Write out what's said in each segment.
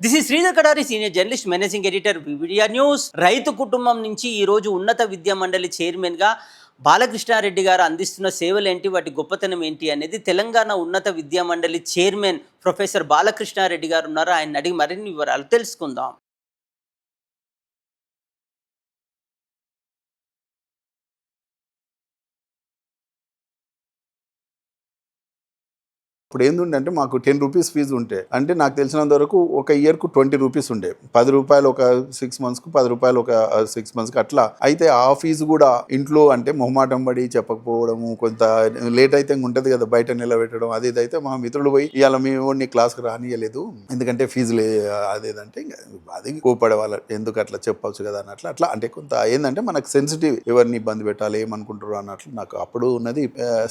This is Sridhar Kadari senior journalist managing editor వివిడియా news రైతు కుటుంబం నుంచి ఈ రోజు ఉన్నత విద్యా మండలి చైర్మన్గా బాలకృష్ణారెడ్డి గారు అందిస్తున్న సేవలు ఏంటి? వాటి గొప్పతనం ఏంటి? అనేది తెలంగాణ ఉన్నత విద్యా మండలి చైర్మన్ ప్రొఫెసర్ బాలకృష్ణారెడ్డి గారు ఉన్నారు. ఆయన అడిగి మరిన్ని వివరాలు తెలుసుకుందాం. ఇప్పుడు ఏంటంటే మాకు టెన్ రూపీస్ ఫీజు ఉంటే. అంటే నాకు తెలిసినంత వరకు ఒక ఇయర్కు ట్వంటీ రూపీస్ ఉండే. పది రూపాయలు ఒక సిక్స్ మంత్స్కు పది రూపాయలు ఒక సిక్స్ మంత్స్కి అట్లా. అయితే ఆ ఫీజు కూడా ఇంట్లో అంటే మొహమాటం పడి చెప్పకపోవడము కొంత లేట్ అయితే ఉంటుంది కదా బయట నిలబెట్టడం అది ఇదైతే అయితే మా మిత్రుడు పోయి ఇవాళ మేము నీ క్లాస్కి రానియలేదు ఎందుకంటే ఫీజు అదేదంటే అది కోపడే వాళ్ళ ఎందుకు అట్లా చెప్పవచ్చు కదా అన్నట్లు అట్లా. అంటే కొంత ఏంటంటే మనకు సెన్సిటివ్ ఎవరిని ఇబ్బంది పెట్టాలి ఏమనుకుంటారు అన్నట్లు నాకు అప్పుడు ఉన్నది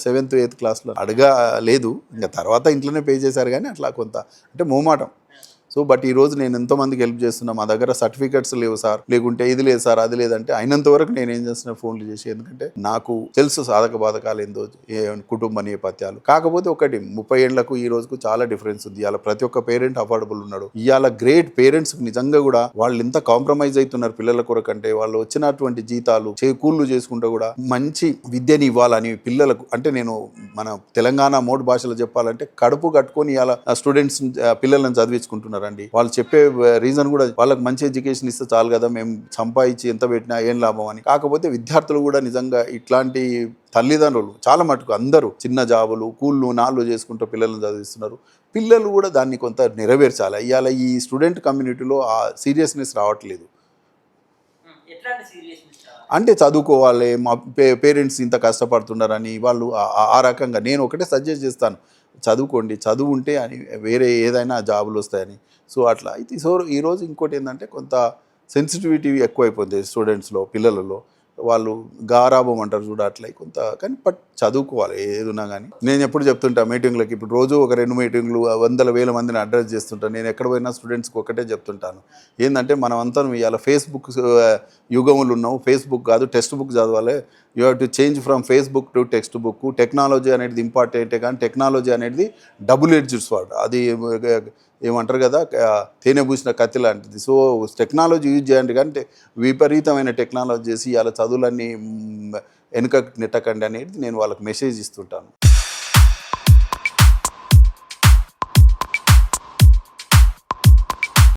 సెవెంత్ ఎయిత్ క్లాస్లో. అడగా లేదు ఇంకా తర్వాత ఇంట్లోనే పే చేశారు కానీ అట్లా కొంత అంటే మోమాటం సో బట్ ఈ రోజు నేను ఎంతో మందికి హెల్ప్ చేస్తున్నా. మా దగ్గర సర్టిఫికెట్స్ లేవు సార్. లేకుంటే ఇది లేదు సార్ అది లేదంటే అయినంత వరకు నేను ఏం చేస్తున్నా ఫోన్లు చేసి. ఎందుకంటే నాకు తెలుసు సాధక బాధకాలు ఏందో కుటుంబ నేపథ్యాలు. కాకపోతే ఒకటి ముప్పై ఏళ్ళకు ఈ రోజుకు చాలా డిఫరెన్స్ ఉంది. ఇవాళ ప్రతి ఒక్క పేరెంట్ అఫోర్డబుల్ ఉన్నాడు. ఇవాళ గ్రేట్ పేరెంట్స్ నిజంగా కూడా వాళ్ళు ఎంత కాంప్రమైజ్ అవుతున్నారు పిల్లల కొరకంటే. వాళ్ళు వచ్చినటువంటి జీతాలు చేకూళ్ళు చేసుకుంటూ కూడా మంచి విద్యని ఇవ్వాలని పిల్లలకు అంటే నేను మన తెలంగాణ మోడ్ భాషలో చెప్పాలంటే కడుపు కట్టుకొని ఇలా స్టూడెంట్స్ పిల్లలను చదివించుకుంటున్నారు. చదివించుకుంటున్నారండి వాళ్ళు చెప్పే రీజన్ కూడా వాళ్ళకి మంచి ఎడ్యుకేషన్ ఇస్తే చాలు కదా మేము సంపాదించి ఎంత పెట్టినా ఏం లాభం అని. కాకపోతే విద్యార్థులు కూడా నిజంగా ఇట్లాంటి తల్లిదండ్రులు చాలా మటుకు అందరూ చిన్న జాబులు కూళ్ళు నాళ్ళు చేసుకుంటూ పిల్లలను చదివిస్తున్నారు. పిల్లలు కూడా దాన్ని కొంత నెరవేర్చాలి. ఇవాళ ఈ స్టూడెంట్ కమ్యూనిటీలో ఆ సీరియస్నెస్ రావట్లేదు. అంటే చదువుకోవాలి మా పే పేరెంట్స్ ఇంత కష్టపడుతున్నారని వాళ్ళు ఆ- రకంగా నేను ఒకటే సజెస్ట్ చేస్తాను. చదువుకోండి చదువు ఉంటే అని వేరే ఏదైనా జాబులు వస్తాయని. సో అట్లా. అయితే సో ఈరోజు ఇంకోటి ఏంటంటే కొంత సెన్సిటివిటీ ఎక్కువైపోతుంది స్టూడెంట్స్లో పిల్లలలో. వాళ్ళు గారాభం అంటారు చూడ అట్లా కొంత కానీ బట్ చదువుకోవాలి ఏదున్నా కానీ నేను ఎప్పుడు చెప్తుంటా మీటింగ్లకి ఇప్పుడు రోజు ఒక రెండు మీటింగ్లు వందల వేల మందిని అడ్రస్ చేస్తుంటాను నేను ఎక్కడ పోయినా స్టూడెంట్స్కి ఒకటే చెప్తుంటాను. ఏంటంటే మనం అంతా ఇవాళ ఫేస్బుక్ యుగములు ఉన్నాం ఫేస్బుక్ కాదు టెక్స్ట్ బుక్ చదవాలి. You have to change from Facebook to text book. Technology అనేది ఇంపార్టెంటే కానీ టెక్నాలజీ అనేది డబుల్ ఎడ్జ్ స్వాడ్ అది ఏమంటారు కదా తేనె పూసిన కత్తి లాంటిది. సో టెక్నాలజీ యూజ్ చేయండి. అంటే విపరీతమైన టెక్నాలజీ చేసి వాళ్ళ చదువులన్నీ వెనుక నెట్టకండి అనేది నేను వాళ్ళకి మెసేజ్ ఇస్తుంటాను.